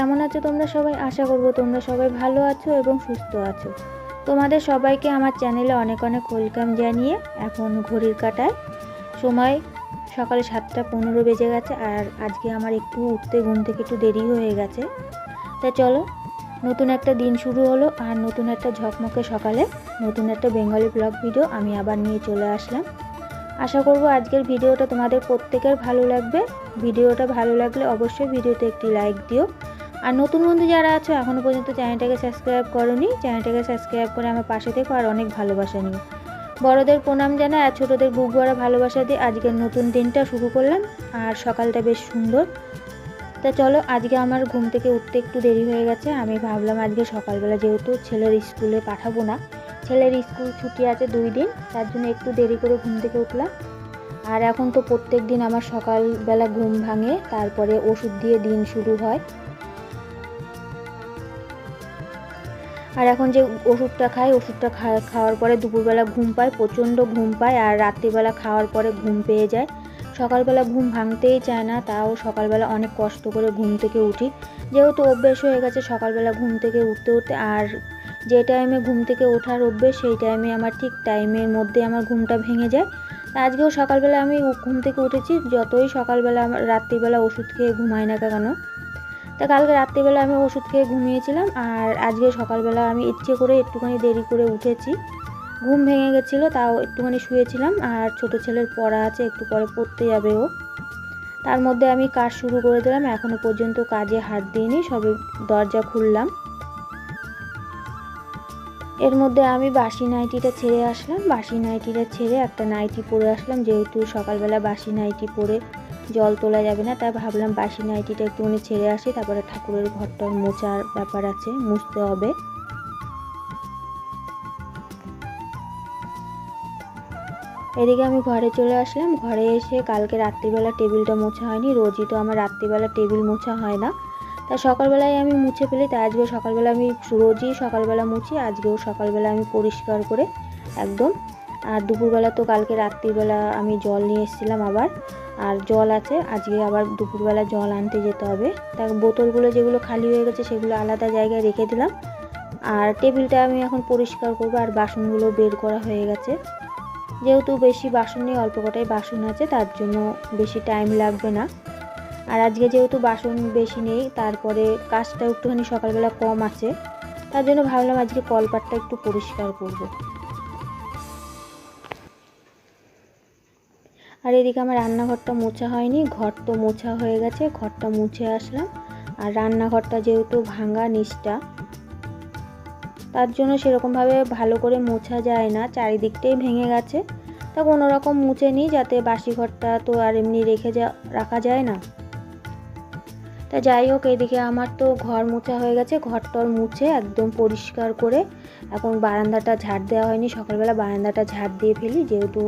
কেমন আছো তোমরা সবাই? আশা করব তোমরা সবাই ভালো আছো এবং সুস্থ আছো। তোমাদের সবাইকে আমার চ্যানেলে অনেক অনেক ওয়েলকাম জানিয়ে এখন ঘড়ির কাটায়। সময় সকালে সাতটা পনেরো বেজে গেছে আর আজকে আমার একটু উঠতে ঘুম থেকে একটু দেরি হয়ে গেছে। তা চলো, নতুন একটা দিন শুরু হলো আর নতুন একটা ঝকমকে সকালে, নতুন একটা বেঙ্গলি ব্লগ ভিডিও আমি আবার নিয়ে চলে আসলাম। আশা করব আজকের ভিডিওটা তোমাদের প্রত্যেকের ভালো লাগবে। ভিডিওটা ভালো লাগলে অবশ্যই ভিডিওতে একটি লাইক দিও। আর নতুন বন্ধু যারা আছো এখনও পর্যন্ত চ্যানেলটাকে সাবস্ক্রাইব করোনি, চ্যানেলটাকে সাবস্ক্রাইব করে আমার পাশে থেকো আর অনেক ভালোবাসা নিও। বড়দের প্রণাম জানাই আর ছোটোদের বুক ভরা ভালোবাসা দিয়ে আজকের নতুন দিনটা শুরু করলাম আর সকালটা বেশ সুন্দর। তা চলো, আজকে আমার ঘুম থেকে উঠতে একটু দেরি হয়ে গেছে, আমি ভাবলাম আজকে সকালবেলা যেহেতু ছেলের স্কুলে পাঠাবো না, ছেলের স্কুল ছুটি আছে দুই দিন, তার জন্য একটু দেরি করে ঘুম থেকে উঠলাম। আর এখন তো প্রত্যেক দিন আমার সকালবেলা ঘুম ভাঙে, তারপরে ওষুধ দিয়ে দিন শুরু হয়। আর এখন যে ওষুধটা খাই ওষুধটা খাওয়ার পরে দুপুরবেলা ঘুম পায়, প্রচণ্ড ঘুম পায় আর রাত্রিবেলা খাওয়ার পরে ঘুম পেয়ে যায়। সকালবেলা ঘুম ভাঙতেই চায় না, তাও সকালবেলা অনেক কষ্ট করে ঘুম থেকে উঠি। যেহেতু অভ্যেস হয়ে গেছে সকালবেলা ঘুম থেকে উঠতে উঠতে আর যে টাইমে ঘুম থেকে ওঠার অভ্যেস, সেই টাইমে আমার ঠিক টাইমের মধ্যে আমার ঘুমটা ভেঙে যায়। আজকেও সকালবেলা আমি ঘুম থেকে উঠেছি, যতই সকালবেলা আমার রাত্রিবেলা ওষুধ খেয়ে ঘুমাই না কেন তা কালকে রাত্রিবেলা আমি ওষুধ খেয়ে ঘুমিয়েছিলাম আর আজকে সকালবেলা আমি ইচ্ছে করে একটুখানি দেরি করে উঠেছি। ঘুম ভেঙে গেছিল, তাও একটুখানি শুয়েছিলাম আর ছোট ছেলের পড়া আছে, একটু পরে পড়তে যাবে ও। তার মধ্যে আমি কাজ শুরু করে দিলাম এখনও পর্যন্ত কাজে হাত দিইনি, সবে দরজা খুললাম। এর মধ্যে আমি বাসি নাইটিটা ছেড়ে আসলাম, বাসি নাইটিটা ছেড়ে একটা নাইটি পরে আসলাম, যেহেতু সকালবেলা বাসি নাইটি পরে জল তোলা যাবে না। তাই ভাবলাম বাসি নাইটিটা একটুখানি ছেড়ে আসি, তারপরে ঠাকুরের ঘরটার মোচার ব্যাপার আছে, মুছতে হবে। এদিকে আমি ঘরে চলে আসলাম। ঘরে এসে কালকে রাত্রিবেলা টেবিলটা মোছা হয়নি, রোজই তো আমার রাত্রিবেলা টেবিল মোছা হয় না। তা সকালবেলায় আমি মুছে ফেলি তাই আজকে সকালবেলা আমি রোজই সকালবেলা মুছি, আজকেও সকালবেলা আমি পরিষ্কার করে একদম। আর দুপুরবেলা তো কালকে রাত্রিবেলা আমি জল নিয়ে এসেছিলাম আবার। আর জল আছে। আজকে আবার দুপুরবেলা জল আনতে যেতে হবে। তা বোতলগুলো যেগুলো খালি হয়ে গেছে সেগুলো আলাদা জায়গায় রেখে দিলাম। আর টেবিলটা আমি এখন পরিষ্কার করব আর বাসনগুলো বের করা হয়ে গেছে। যেহেতু বেশি বাসন নেই, অল্প কটাই বাসন আছে, তার জন্য বেশি টাইম লাগবে না। আর আজকে যেহেতু বাসন বেশি নেই, তারপরে কাজটা একটুখানি সকালবেলা কম আছে। তার জন্য ভাবলাম আজকে কলপাটটা একটু পরিষ্কার করব। আর এদিকে আমার রান্নাঘরটা মোছা হয়নি, ঘর তো মোছা হয়ে গেছে, ঘরটা মুছে আসলাম। আর রান্নাঘরটা যেহেতু ভাঙা নিচটা, তার জন্য সেরকমভাবে ভালো করে মোছা যায় না, চারিদিকটাই ভেঙে গেছে। তা কোনো রকম মুছে নিই যাতে বাসি ঘরটা তো আর এমনি রেখে যা, রাখা যায় না। তা যাই হোক, এদিকে আমার তো ঘর মোছা হয়ে গেছে ঘরটর মুছে একদম পরিষ্কার করে, এখন বারান্দাটা ঝাড় দেওয়া হয়নি, সকালবেলা বারান্দাটা ঝাড় দিয়ে ফেলি, যেহেতু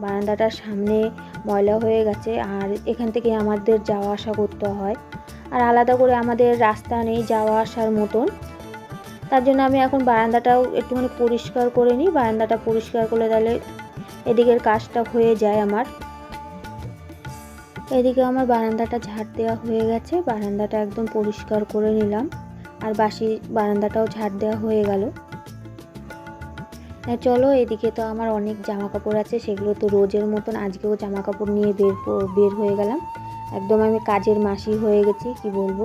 বারান্দাটার সামনে ময়লা হয়ে গেছে আর এখান থেকে আমাদের যাওয়া আসা করতে হয়। আর আলাদা করে আমাদের রাস্তা নেই যাওয়া আসার মতন। তার জন্য আমি এখন বারান্দাটাও একটুখানি পরিষ্কার করে নিই। বারান্দাটা পরিষ্কার করলে তাহলে এদিকের কাজটা হয়ে যায় আমার। এদিকে আমার বারান্দাটা ঝাড় দেওয়া হয়ে গেছে। বারান্দাটা একদম পরিষ্কার করে নিলাম। আর বাসি বারান্দাটাও ঝাড় দেওয়া হয়ে গেল। চলো, এদিকে তো আমার অনেক জামা কাপড় আছে, সেগুলো তো রোজের মতন আজকেও জামা কাপড় নিয়ে বের বের হয়ে গেলাম। একদম আমি কাজের মাসি হয়ে গেছি, কি বলব?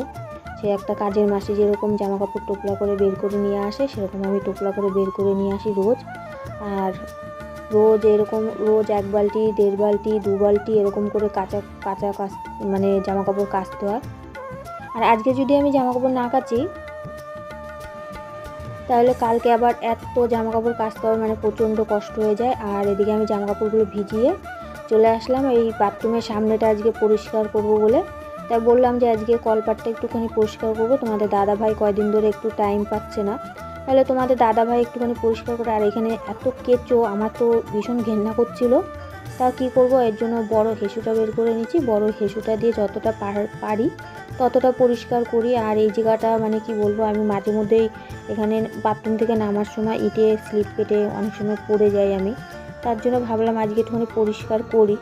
সে একটা কাজের মাসি যেরকম জামা কাপড় টোপলা করে বের করে নিয়ে আসে, সেরকম আমি টোপলা করে বের করে নিয়ে আসি রোজ। আর রোজ এরকম, রোজ এক বালতি, দেড় বালতি, দু বালতি এরকম করে কাঁচা কাঁচা কাচ মানে জামা কাপড় কাচতে হয়। আর আজকে যদি আমি জামা কাপড় না কাচি তাহলে কালকে আবার এত জামা কাপড় কাচতে হবে মানে প্রচণ্ড কষ্ট হয়ে যায়। আর এদিকে আমি জামা কাপড়গুলো ভিজিয়ে চলে আসলাম। এই বাথরুমের সামনেটা আজকে পরিষ্কার করব বলে। তাই বললাম যে আজকে কলপাটটা একটুখানি পরিষ্কার করব। তোমাদের দাদা ভাই কয়দিন ধরে একটু টাইম পাচ্ছে না। তাহলে তোমাদের দাদা ভাই একটুখানি পরিষ্কার করে, আর এখানে এত কেঁচো, আমার তো ভীষণ ঘেন্না করছিল। তা কি করব? এর জন্য বড় হেসুটা বের করে নিচ্ছি। বড় হেসুটা দিয়ে যতটা পারি ততটা পরিষ্কার করি। আর এই জায়গাটা মানে কি বলব, আমি মাঝে মধ্যেই এখানে বাথরুম থেকে নামার সময় ইটে স্লিপ কেটে অনেক সময় পড়ে যাই আমি। তার জন্য ভাবলাম আজকে একটুখানি পরিষ্কার করি।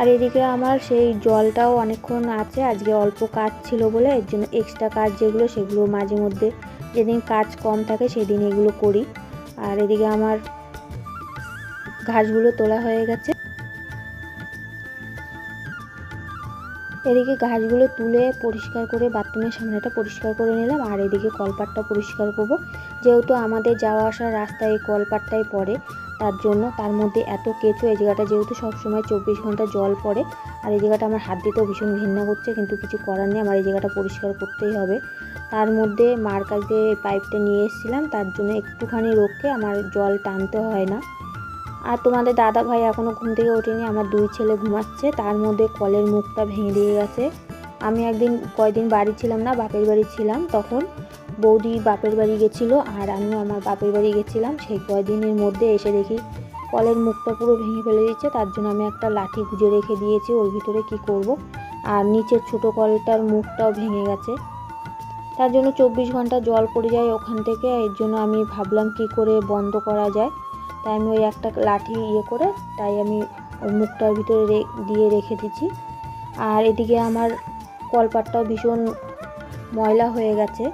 আর এদিকে আমার সেই জলটাও অনেকক্ষণ আছে, আজকে অল্প কাজ ছিল বলে এর জন্য এক্সট্রা কাজ যেগুলো সেগুলো মাঝে মধ্যে যেদিন কাজ কম থাকে সেদিন এগুলো করি। আর এদিকে আমার ঘাসগুলো তোলা হয়ে গেছে। এদিকে ঘাসগুলো তুলে পরিষ্কার করে, বাথরুমের সামনেটা পরিষ্কার করে নিলাম। আর এদিকে কলপাটটা পরিষ্কার করব। যেহেতু আমাদের যাওয়া আসার রাস্তায় এই কলপাটটাই পড়ে, তার জন্য তার মধ্যে এত কেঁচো, এই জায়গাটা যেহেতু সবসময় চব্বিশ ঘণ্টা জল পড়ে, আর এই জায়গাটা আমার হাত দিতেও ভীষণ ঘৃণা করছে, কিন্তু কিছু করার নেই, আমার এই জায়গাটা পরিষ্কার করতেই হবে। তার মধ্যে মার কাছ দিয়ে পাইপটা নিয়ে এসেছিলাম, তার জন্য একটুখানি রোখে আমার জল টানতে হয় না। আর তোমাদের দাদা ভাই এখনও ঘুম থেকে ওঠেনি, আমার দুই ছেলে ঘুমাচ্ছে, তার মধ্যে কলের মুখটা ভেঙে দিয়ে গেছে। আমি একদিন, কয়দিন বাড়ি ছিলাম না, বাপের বাড়ি ছিলাম, তখন বৌদি বাপের বাড়ি গেছিল, আর আমিও আমার বাপের বাড়ি গেছিলাম, সেই কয়দিনের মধ্যে এসে দেখি কলের মুখটা পুরো ভেঙে ফেলে দিচ্ছে, তার জন্য আমি একটা লাঠি গুঁজে রেখে দিয়েছি, ওর ভিতরে কি করব? আর নিচের ছোটো কলটার মুখটাও ভেঙে গেছে। তার জন্য চব্বিশ ঘণ্টা জল পড়ে যায় ওখান থেকে, এর জন্য আমি ভাবলাম কি করে বন্ধ করা যায়। তাই আমি ওই একটা লাঠি ইয়ে করে, তাই আমি ওই মুখটার ভিতরে দিয়ে রেখে দিচ্ছি। আর এদিকে আমার কলপাটটাও ভীষণ ময়লা হয়ে গেছে।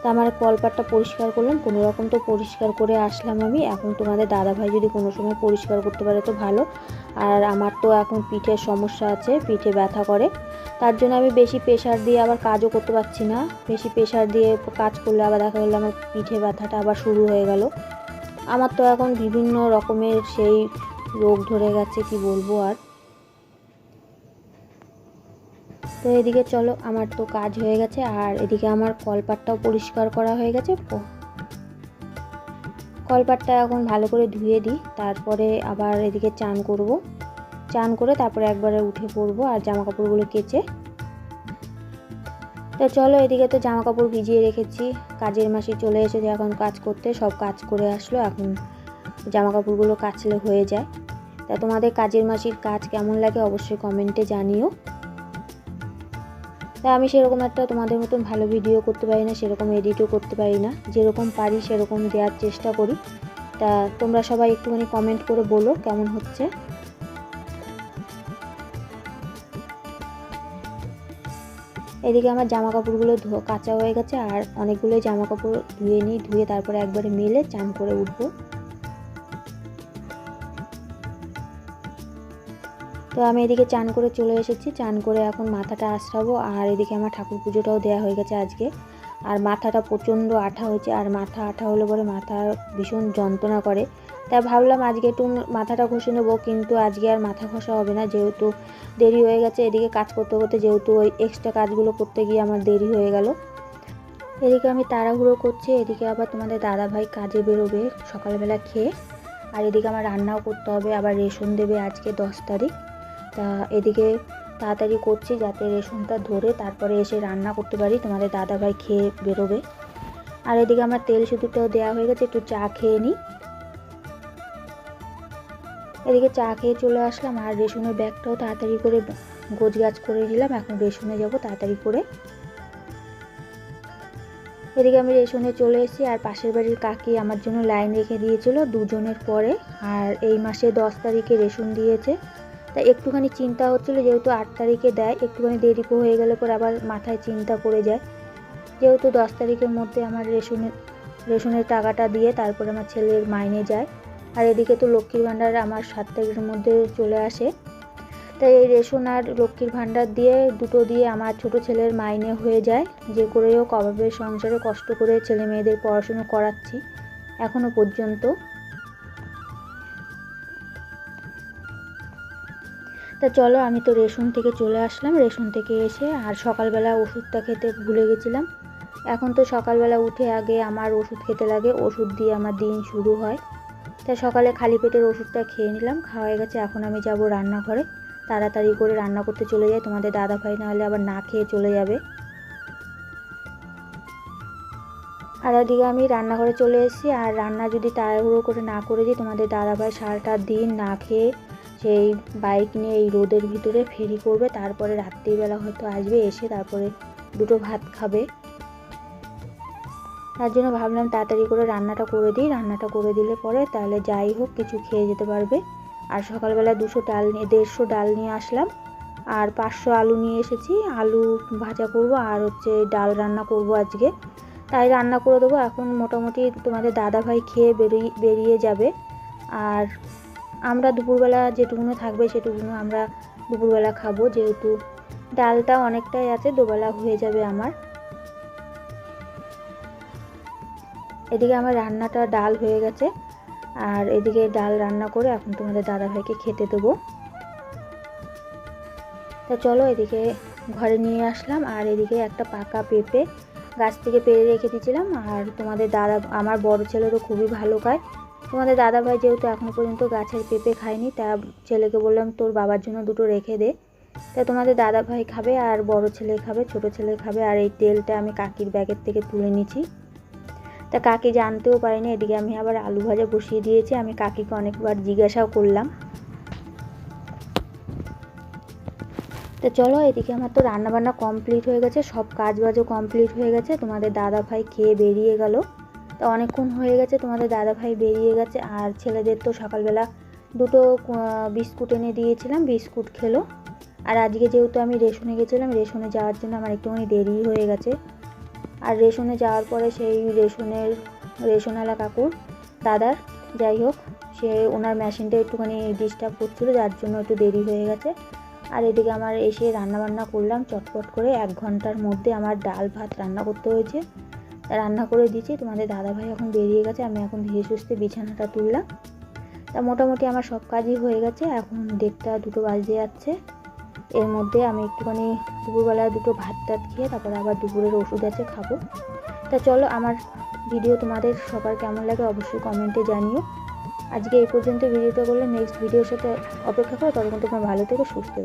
তা আমার কলপাটটা পরিষ্কার করলাম, কোনো রকম তো পরিষ্কার করে আসলাম আমি। এখন তোমাদের দাদাভাই যদি কোনো সময় পরিষ্কার করতে পারে তো ভালো। আর আমার তো এখন পিঠের সমস্যা আছে, পিঠে ব্যথা করে। তার জন্য আমি বেশি প্রেশার দিয়ে আবার কাজও করতে পারছি না। বেশি প্রেশার দিয়ে কাজ করলে আবার দেখা গেলো আমার পিঠে ব্যথাটা আবার শুরু হয়ে গেল। আমার তো এখন বিভিন্ন রকমের সেই রোগ ধরে গেছে, কি বলব আর। তো এদিকে চলো, আমার তো কাজ হয়ে গেছে, আর এদিকে আমার কলপাটটাও পরিষ্কার করা হয়ে গেছে। কলপাটটা এখন ভালো করে ধুয়ে দিই, তারপরে আবার এদিকে চান করব। চান করে তারপরে একবারে উঠে পড়ব আর জামা কাপড়গুলো কেচে। তো চলো এদিকে তো জামা কাপড় ভিজিয়ে রেখেছি। কাজের মাসি চলে এসেছে এখন কাজ করতে, সব কাজ করে আসলো, এখন জামা কাপড়গুলো কাচলে হয়ে যায়। তা তোমাদের কাজের মাসির কাজ কেমন লাগে অবশ্যই কমেন্টে জানিও। তা আমি সেরকম একটা তোমাদের মতন ভালো ভিডিও করতে পারি না, সেরকম এডিটও করতে পারি না। যেরকম পারি সেরকম দেওয়ার চেষ্টা করি। তা তোমরা সবাই একটুখানি কমেন্ট করে বলো কেমন হচ্ছে। এদিকে আমার জামা কাপড়গুলো কাঁচা হয়ে গেছে আর অনেকগুলো জামা কাপড় ধুয়ে নিই, ধুয়ে তারপরে একবারে মেলে চান করে উঠবো। তো আমি এদিকে চান করে চলে এসেছি, চান করে এখন মাথাটা আশ্রাবো আর এদিকে আমার ঠাকুর পুজোটাও দেওয়া হয়ে গেছে আজকে। আর মাথাটা প্রচণ্ড আঠা হয়েছে আর মাথা আঠা হলে পরে মাথা ভীষণ যন্ত্রণা করে। তাই ভাবলাম আজকে একটু মাথাটা ঘষে নেব, কিন্তু আজকে আর মাথা ঘষা হবে না, যেহেতু দেরি হয়ে গেছে, এদিকে কাজ করতে করতে যেহেতু ওই এক্সট্রা কাজগুলো করতে গিয়ে আমার দেরি হয়ে গেল। এদিকে আমি তাড়াহুড়ো করছি, এদিকে আবার তোমাদের দাদা ভাই কাজে বেরোবে, সকালবেলা খেয়ে। আর এদিকে আমার রান্নাও করতে হবে, আবার রেশন দেবে আজকে দশ তারিখ। তা এদিকে তাড়াতাড়ি করছি যাতে রেশনটা ধরে তারপরে এসে রান্না করতে পারি, তোমাদের দাদাভাই খেয়ে বেরোবে। আর এদিকে আমার তেল সিঁদুরটাও দেওয়া হয়ে গেছে, একটু চা খেয়ে নিই। এদিকে চা খেয়ে চলে আসলাম আর রেশনের ব্যাগটাও তাড়াতাড়ি করে গোছ গাছ করে নিলাম। এখন রেশনে যাব, তাড়াতাড়ি করে। এদিকে আমি রেশনে চলে এসেছি আর পাশের বাড়ির কাকি আমার জন্য লাইন রেখে দিয়েছিল দুজনের পরে। আর এই মাসে দশ তারিখে রেশন দিয়েছে। তাই একটুখানি চিন্তা হচ্ছিল, যেহেতু আট তারিখে দেয়, একটুখানি দেরি হয়ে গেলে পরে আবার মাথায় চিন্তা করে যায়। যেহেতু দশ তারিখের মধ্যে আমার রেশনের রেশনের টাকাটা দিয়ে তারপরে আমার ছেলের মাইনে যায়। আর এদিকে তো লক্ষ্মীর ভাণ্ডার আমার সাত তারিখের মধ্যে চলে আসে। তাই এই রেশন আর লক্ষ্মীর ভাণ্ডার দিয়ে, দুটো দিয়ে আমার ছোট ছেলের মাইনে হয়ে যায়। যে করেও কবাবের সংসারে কষ্ট করে ছেলে মেয়েদের পড়াশুনো করাচ্ছি এখনও পর্যন্ত। তা চলো, আমি তো রেশন থেকে চলে আসলাম। রেশন থেকে এসে আর সকালবেলা ওষুধটা খেতে ভুলে গেছিলাম। এখন তো সকালবেলা উঠে আগে আমার ওষুধ খেতে লাগে। ওষুধ দিয়ে আমার দিন শুরু হয়। তাই সকালে খালি পেটের ওষুধটা খেয়ে নিলাম, খাওয়া হয়ে গেছে, এখন আমি যাব রান্নাঘরে। তাড়াতাড়ি করে রান্না করতে চলে যাই, তোমাদের দাদা ভাই নাহলে আবার না খেয়ে চলে যাবে। আর ওদিকে আমি রান্নাঘরে চলে এসেছি, আর রান্না যদি তাড়াহুড়ো করে না করে দিই, তোমাদের দাদাভাই সারাটা দিন না খেয়ে সেই বাইক নিয়ে এই রোদের ভিতরে ফেরি করবে, তারপরে রাত্রিবেলা হয়তো আসবে, এসে তারপরে দুটো ভাত খাবে। তার জন্য ভাবলাম তাড়াতাড়ি করে রান্নাটা করে দিই। রান্নাটা করে দিলে পরে তাহলে যাই হোক, কিছু খেয়ে যেতে পারবে। আর সকালবেলা দুশো ডাল নিয়ে, দেড়শো ডাল নিয়ে আসলাম। আর পাঁচশো আলু নিয়ে এসেছি। আলু ভাজা করব আর হচ্ছে ডাল রান্না করব আজকে। তাই রান্না করে দেবো। এখন মোটামুটি তোমাদের দাদাভাই খেয়ে বেরিয়ে বেরিয়ে যাবে। আর আমরা দুপুরবেলা যেটুকুনো থাকবে সেটুকুনো আমরা দুপুরবেলা খাব। যেহেতু ডালটা অনেকটাই আছে, দুবেলা হয়ে যাবে আমার। এদিকে আমার রান্নাটা ডাল হয়ে গেছে, আর এদিকে ডাল রান্না করে এখন তোমাদের দাদাভাইকে খেতে দেবো। তা চলো এদিকে ঘরে নিয়ে আসলাম, আর এদিকে একটা পাকা পেঁপে গাছ থেকে পেরে রেখে দিয়েছিলাম, আর তোমাদের দাদা, আমার বড় ছেলেরও খুবই ভালো খায়। তোমাদের দাদা ভাই যেহেতু এখনও পর্যন্ত গাছের পেঁপে খায়নি, তা ছেলেকে বললাম তোর বাবার জন্য দুটো রেখে দে। তা তোমাদের দাদা ভাই খাবে আর বড় ছেলে খাবে, ছোট ছেলে খাবে, আর এই তেলটা আমি কাকির ব্যাগের থেকে তুলে নিচ্ছি তা কাকি জানতেও পারিনি, এদিকে আমি আবার আলু ভাজা বসিয়ে দিয়েছি, আমি কাকিকে অনেকবার জিজ্ঞাসাও করলাম। তো চলো, এদিকে আমার তো রান্নাবান্না কমপ্লিট হয়ে গেছে, সব কাজ বাজও কমপ্লিট হয়ে গেছে, তোমাদের দাদা ভাই খেয়ে বেরিয়ে গেল। তো অনেকক্ষণ হয়ে গেছে, তোমাদের দাদা ভাই বেরিয়ে গেছে, আর ছেলেদের তো সকালবেলা দুটো বিস্কুট এনে দিয়েছিলাম, বিস্কুট খেলো। আর আজকে যেহেতু আমি রেশনে গেছিলাম, রেশনে যাওয়ার জন্য আমার একটুখানি দেরি হয়ে গেছে। আর রেশনে যাওয়ার পরে সেই রেশনের রেশনওয়ালা কাকুর দাদার, যাই হোক, সে ওনার মেশিনটা একটুখানি ডিস্টার্ব করছিল, যার জন্য একটু দেরি হয়ে গেছে। আর এদিকে আমার এসে রান্না বান্না করলাম, চটপট করে এক ঘণ্টার মধ্যে আমার ডাল ভাত রান্না করতে হয়েছে। রান্না করে দিয়েছি, তোমাদের দাদাভাই এখন বেরিয়ে গেছে, আমি এখন ধীরে সুস্থে বিছানাটা তুললাম। তা মোটামুটি আমার সব কাজই হয়ে গেছে, এখন দেড়টা দুটো বাজতে যাচ্ছে। এর মধ্যে আমি একটুখানি দুপুরবেলা দুটো ভাত টাত খেয়ে তারপরে আবার দুপুরের ওষুধ আছে, খাব। তা চলো, আমার ভিডিও তোমাদের সবার কেমন লাগে অবশ্যই কমেন্টে জানিও। আজকে এই পর্যন্ত ভিডিওটা করলে নেক্সট ভিডিওর সাথে অপেক্ষা করো, ততক্ষণ তোমরা ভালো থেকে, সুস্থ থেকো।